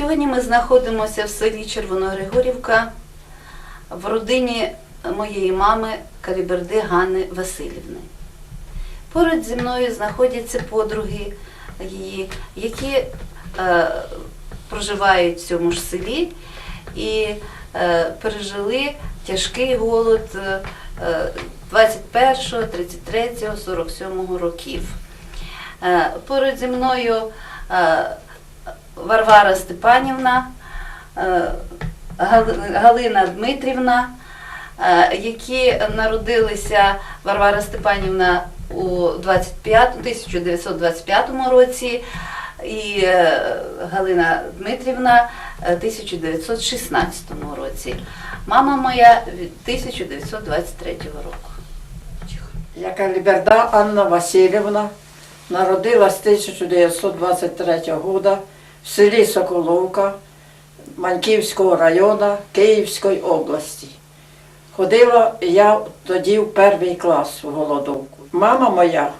Сьогодні ми знаходимося в селі Червоногригорівка в родині моєї мами Каліберди Ганни Васильівни. Поруч зі мною знаходяться подруги її, які е, проживають в цьому ж селі і е, пережили тяжкий голод е, е, 21, 33, 47 років. Е, Поруч зі мною е, Варвара Степанівна, е, Галина Дмитрівна, е, які народилися Варвара Степанівна у 1925 році і е, Галина Дмитрівна е, 1916 році. Мама моя від 1923 року. яка Ліберда Анна Васильівна народилась 1923 року в селі Соколовка Маньківського району Київської області. Ходила я тоді в перший клас в голодовку. Мама моя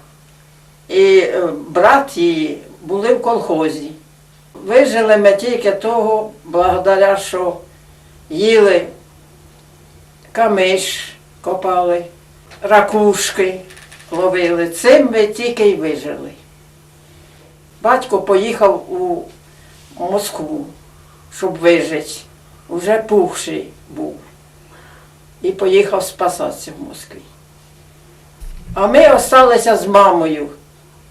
і е, брат її були в колхозі. Вижили ми тільки того, благодаря, що їли камиш, копали, ракушки ловили. Цим ми тільки й вижили. Батько поїхав у Москву, щоб вижити. Уже пухший був. І поїхав спасатися в Москві. А ми залишилися з мамою,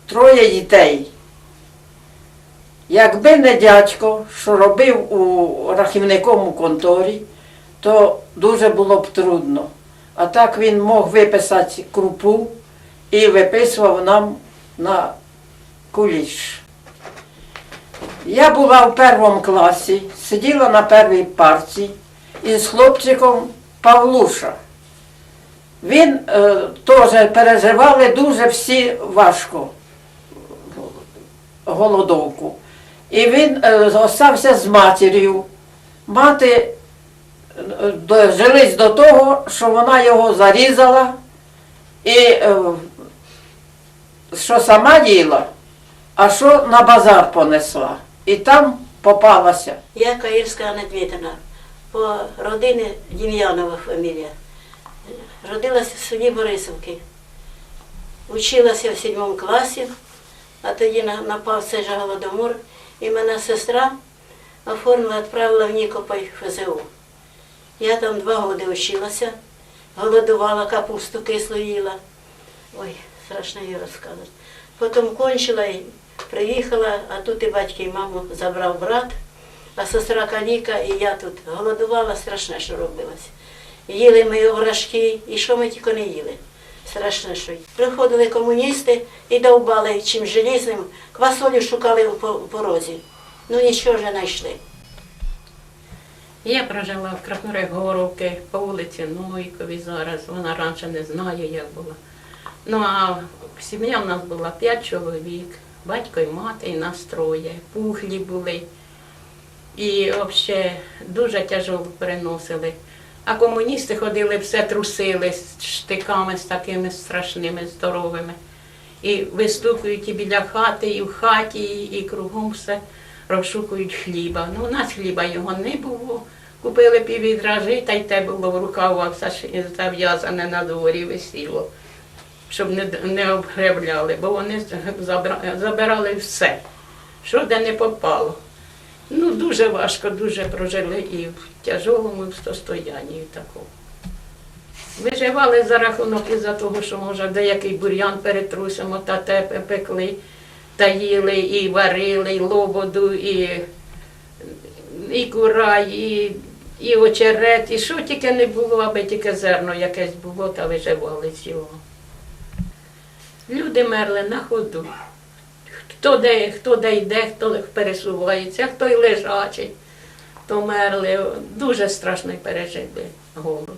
троє дітей. Якби не дядько, що робив у рахівниковому конторі, то дуже було б трудно. А так він мог виписати крупу і виписував нам на куліш. Я була в першому класі, сиділа на першій парті із хлопчиком Павлуша. Він е, теж переживали дуже всі важко голодовку. І він е, залишався з матір'ю. Мати е, до того, що вона його зарізала і е, що сама їла, а що на базар понесла. І там попалася. Я Каїрська Анна по родині Дем'янова фамілія. Родилася в селі Борисовки. Училася в сьомому класі, а тоді на- напав цей же голодомор. І мене сестра оформила, відправила в Нікополь ФЗУ. Я там два роки вчилася, голодувала, капусту кислу їла. Ой, страшно її розказувати. Потім кончила приїхала, а тут і батьки, і маму забрав брат, а сестра каліка, і я тут голодувала, страшне, що робилось. Їли ми овражки, і що ми тільки не їли. Страшне, що. Приходили комуністи і довбали чим желізним, квасолю шукали у порозі. Ну нічого вже знайшли. Я прожила в Краснорегоровці по вулиці Нойкові зараз. Вона раніше не знає, як була. Ну а сім'я в нас була п'ять чоловік, батько і мати, і нас. Пухлі були. І взагалі дуже тяжко переносили. А комуністи ходили, все трусили з штиками з такими страшними, здоровими. І вистукують і біля хати, і в хаті, і кругом все розшукують хліба. Ну, у нас хліба його не було. Купили піввідра жита, й те було в рукавах заш- зав'язане на дворі висіло, щоб не, не обгребляли, бо вони забирали все, що де не попало. Ну, дуже важко, дуже прожили і в тяжолому состоянні такому. Виживали за рахунок із-за того, що може деякий бур'ян перетрусимо та те пекли, та їли, і варили, і лободу, і, і курай, і, і очерет, і що тільки не було, аби тільки зерно якесь було, та виживали з його. Люди мерли на ходу. Хто де, хто де йде, хто пересувається, хто й лежачий, то мерли. Дуже страшно пережили голод.